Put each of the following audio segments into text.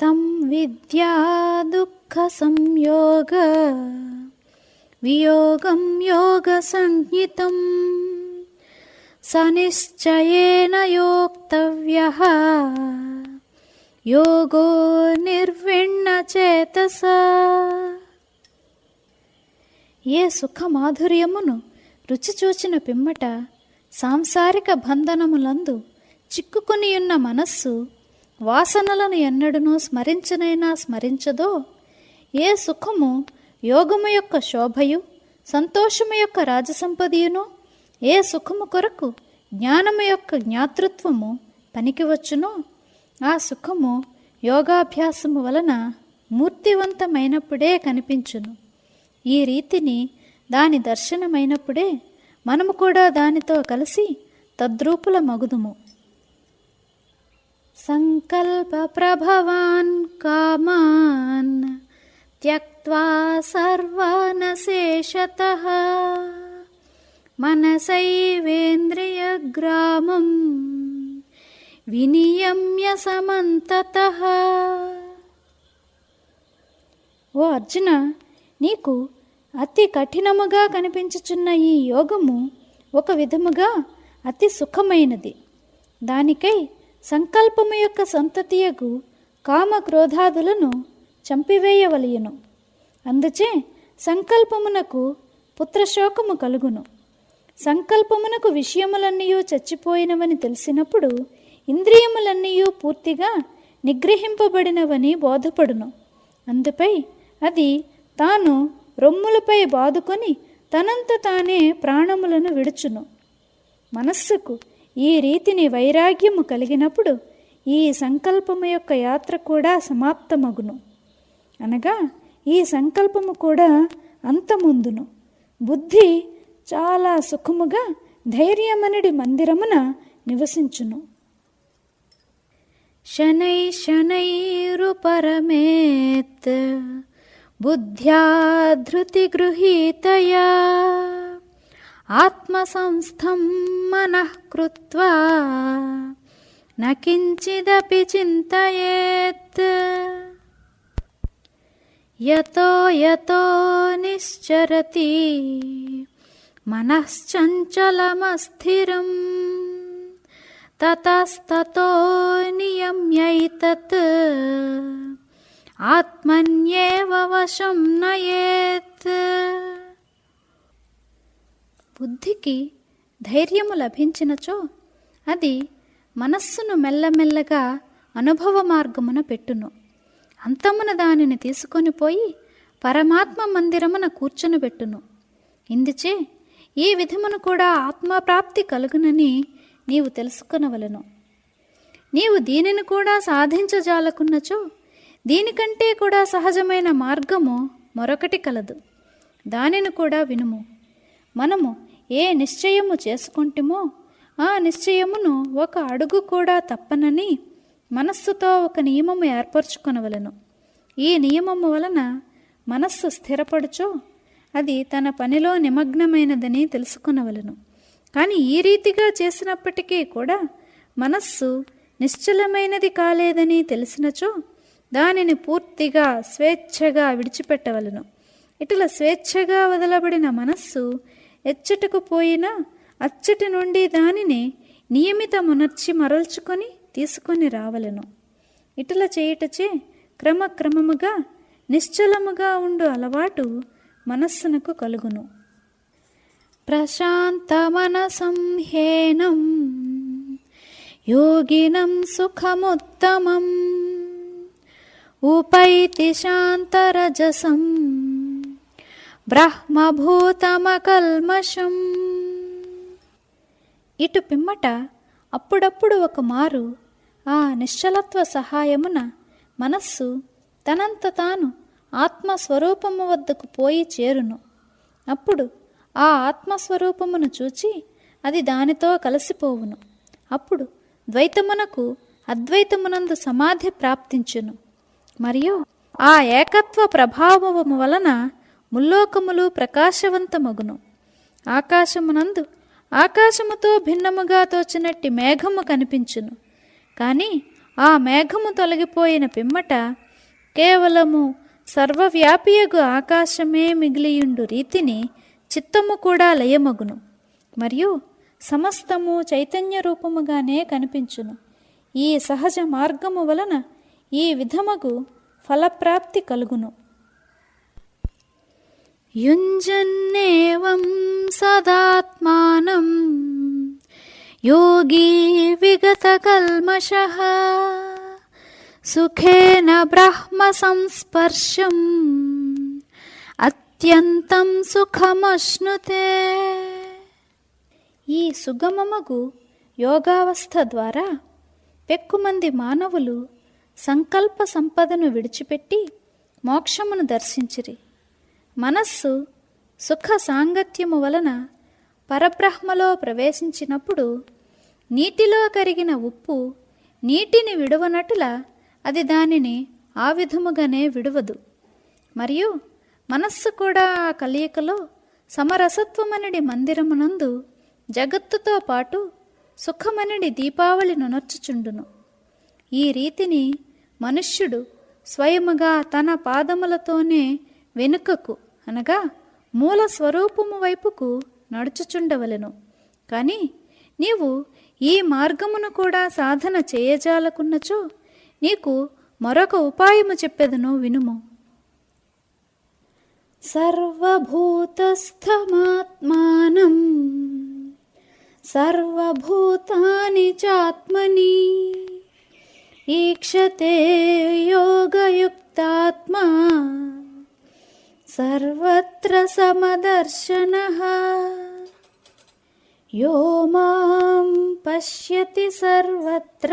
తం విద్యా దుఃఖ సంయోగ వియోగం యోగ సంజ్ఞితం సనిశ్చయేన యోక్తవ్య యోగో నిర్విణ్ణ చేతస ఏ సుఖ మాధుర్యమును రుచి చూచిన పిమ్మట సాంసారిక బంధనములందు చిక్కుకునియున్న మనస్సు వాసనలను ఎన్నడనూ స్మరించనైనా స్మరించదో ఏ సుఖము యోగము యొక్క శోభయు సంతోషము యొక్క రాజసంపదయును ఏ సుఖము కొరకు జ్ఞానము యొక్క జ్ఞాతృత్వము పనికివచ్చునో ఆ సుఖము యోగాభ్యాసము వలన మూర్తివంతమైనప్పుడే కనిపించును. ఈ రీతిని దాని దర్శనమైనప్పుడే మనము కూడా దానితో కలిసి తద్రూపుల మగుదుము సంకల్ప ప్రభవాన్ కామాన్ త్యక్వా సర్వానశేషత మనసైవేంద్రియగ్రామం వినియమ్య సమంతత. ఓ అర్జున నీకు అతి కఠినముగా కనిపించుచున్న ఈ యోగము ఒక విధముగా అతి సుఖమైనది. దానికై సంకల్పము యొక్క సంతతియకు కామ క్రోధాదులను చంపివేయవలయును. అందుచే సంకల్పమునకు పుత్రశోకము కలుగును. సంకల్పమునకు విషయములన్నీ చచ్చిపోయినవని తెలిసినప్పుడు ఇంద్రియములన్నీ పూర్తిగా నిగ్రహింపబడినవని బోధపడును. అందుపై అది తాను రొమ్ములపై బాదుకొని తనంత తానే ప్రాణములను విడుచును. మనస్సుకు ఈ రీతిని వైరాగ్యము కలిగినప్పుడు ఈ సంకల్పము యొక్క యాత్ర కూడా సమాప్తమగును. అనగా ఈ సంకల్పము కూడా అంతముందును. బుద్ధి చాలా సుఖముగా ధైర్యమనుడి మందిరమున నివసించును. శనై శనైరుపరమేత్ బుద్ధ్యా ధృతిగృహీతయా ఆత్మసంస్థం మనః కృత్వా న కించిదపి చింతయేత్ యతో యతో నిశ్చరతి మనశ్చంచలమస్థిరం తతస్తతో నియమ్యైతత్ ఆత్మన్యేవ వశం నయేత్ బుద్ధికి ధైర్యము లభించినచో అది మనస్సును మెల్లమెల్లగా అనుభవ మార్గమున పెట్టును. అంతమున దానిని తీసుకొని పోయి పరమాత్మ మందిరమున కూర్చొనిబెట్టును ఇందుచే ఈ విధమును కూడా ఆత్మప్రాప్తి కలుగునని నీవు తెలుసుకునవలను. నీవు దీనిని కూడా సాధించజాలకున్నచో దీనికంటే కూడా సహజమైన మార్గము మరొకటి కలదు. దానిని కూడా వినుము. మనము ఏ నిశ్చయము చేసుకుంటుమో ఆ నిశ్చయమును ఒక అడుగు కూడా తప్పనని మనస్సుతో ఒక నియమము ఏర్పరచుకొనవలను. ఈ నియమము వలన మనస్సు స్థిరపడుచో అది తన పనిలో నిమగ్నమైనదని తెలుసుకొనవలను. కానీ ఈ రీతిగా చేసినప్పటికీ కూడా మనస్సు నిశ్చలమైనది కాలేదని తెలిసినచో దానిని పూర్తిగా స్వేచ్ఛగా విడిచిపెట్టవలను. ఇటుల స్వేచ్ఛగా వదలబడిన మనస్సు ఎచ్చటకు పోయినా అచ్చటి నుండి దానిని నియమితమునర్చి మరల్చుకొని తీసుకొని రావలను. ఇటుల చేయుటచే క్రమక్రమముగా నిశ్చలముగా ఉండు అలవాటు మనస్సునకు కలుగును. ప్రశాంత మనసంహేనం యోగినం సుఖముత్తమం ఉపైతి శాంతరజసం. బ్రహ్మభూతమకల్మషం. ఇటు పిమ్మట అప్పుడప్పుడు ఒక మారు ఆ నిశ్చలత్వ సహాయమున మనస్సు తనంత తాను ఆత్మస్వరూపము వద్దకు పోయి చేరును. అప్పుడు ఆ ఆత్మస్వరూపమును చూచి అది దానితో కలిసిపోవును. అప్పుడు ద్వైతమునకు అద్వైతమునందు సమాధి ప్రాప్తించును. మరియు ఆ ఏకత్వ ప్రభావము వలన ముల్లోకములు ప్రకాశవంతమగును. ఆకాశమునందు ఆకాశముతో భిన్నముగా తోచినట్టి మేఘము కనిపించును. కానీ ఆ మేఘము తొలగిపోయిన పిమ్మట కేవలము సర్వవ్యాపియగు ఆకాశమే మిగిలియుండు రీతిని చిత్తము కూడా లయమగును. మరియు సమస్తము చైతన్య రూపముగానే కనిపించును. ఈ సహజ మార్గము వలన ఈ విధముగు ఫలప్రాప్తి కలుగును. యుంజన్నేవం సదాత్మానం యోగీ విగతకల్మష సుఖేన బ్రహ్మ సంస్పర్శం అత్యంతం సుఖమశ్నుతే ఈ సుగమమగు యోగావస్థ ద్వారా పెక్కుమంది మానవులు సంకల్ప సంపదను విడిచిపెట్టి మోక్షమును దర్శించిరి. మనస్సు సుఖ సాంగత్యము వలన పరబ్రహ్మలో ప్రవేశించినప్పుడు నీటిలో కరిగిన ఉప్పు నీటిని విడువనటుల అది దానిని ఆ విధముగానే విడువదు. మరియు మనస్సు కూడా ఆ కలయికలో సమరసత్వమనడి మందిరమునందు జగత్తుతో పాటు సుఖమనడి దీపావళి నొనర్చుచుండును. ఈ రీతిని మనుష్యుడు స్వయముగా తన పాదములతోనే వెనుకకు అనగా మూల స్వరూపము వైపుకు నడుచుచుండవలెను. కానీ నీవు ఈ మార్గమును కూడా సాధన చేయజాలకున్నచో నీకు మరొక ఉపాయము చెప్పెదను వినుము. సర్వభూతస్థమాత్మానం సర్వభూతాని చాత్మని ఈక్షతే యోగయుక్తాత్మా సర్వత్ర సమదర్శన యో మాం పశ్యతి సర్వత్ర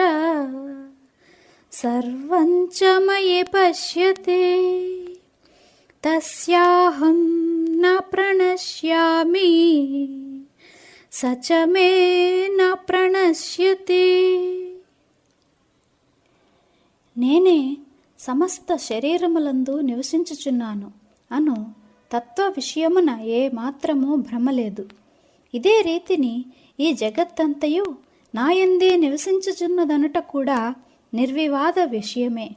సర్వం చ మయి పశ్యతే తస్యాహం న ప్రణశ్యామి స చ మే న ప్రణశ్యతే నేనే సమస్త శరీరములందు నివసించుచున్నాను. అను తత్వ విషయమున ఏ భ్రమలేదు. ఇదే రీతిని ఈ జగత్తంతయు నాయందే నివసించుచున్నదనుట కూడా నిర్వివాద విషయమే.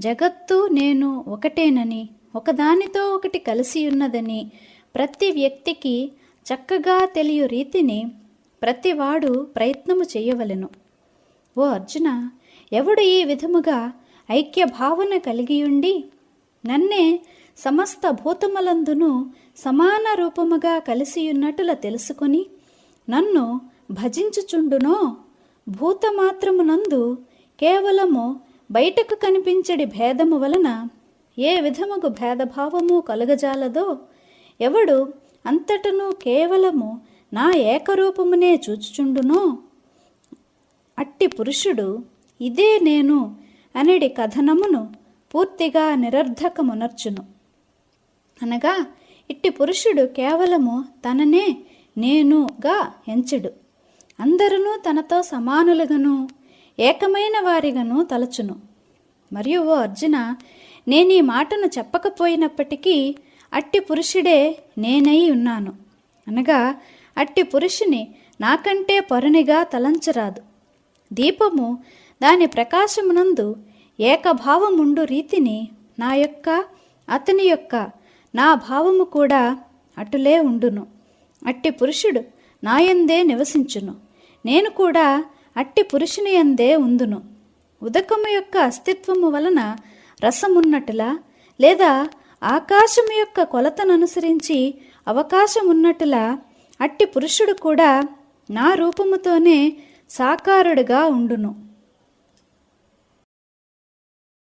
జగత్తు నేను ఒకటేనని ఒకదానితో ఒకటి కలిసి ఉన్నదని ప్రతి వ్యక్తికి చక్కగా తెలియ రీతిని ప్రతివాడు ప్రయత్నము చేయవలెను. ఓ అర్జున ఎవడు ఈ విధముగా ఐక్య భావన కలిగియుండి నన్నే సమస్త భూతములందును సమాన రూపముగా కలిసియున్నట్టుల తెలుసుకొని నన్ను భజించుచుండునో? భూతమాత్రమునందు కేవలము బయటకు కనిపించడి భేదము వలన ఏ విధముగు భేదభావము కలుగజాలదో ఎవడు అంతటను కేవలము నా ఏకరూపమునే చూచుచుండునో? అట్టి పురుషుడు ఇదే నేను అనేడి కథనమును పూర్తిగా నిరర్ధకమునర్చును. అనగా ఇట్టి పురుషుడు కేవలము తననే నేనుగా ఎంచుడు. అందరూ తనతో సమానులుగాను ఏకమైన వారిగాను తలచును. మరియు ఓ అర్జున నేను ఈ మాటను చెప్పకపోయినప్పటికీ అట్టి పురుషుడే నేనై ఉన్నాను. అనగా అట్టి పురుషుని నాకంటే పరునిగా తలంచరాదు. దీపము దాని ప్రకాశమునందు ఏకభావముండు రీతిని నా యొక్క అతని యొక్క నా భావము కూడా అటులే ఉండును. అట్టి పురుషుడు నాయందే నివసించును. నేను కూడా అట్టి పురుషుని యందే ఉందును. ఉదకము యొక్క అస్తిత్వము వలన రసమున్నట్టులా లేదా ఆకాశము యొక్క కొలతను అనుసరించి అవకాశం ఉన్నట్టులా అట్టి పురుషుడు కూడా నా రూపముతోనే సాకారుడుగా ఉండును.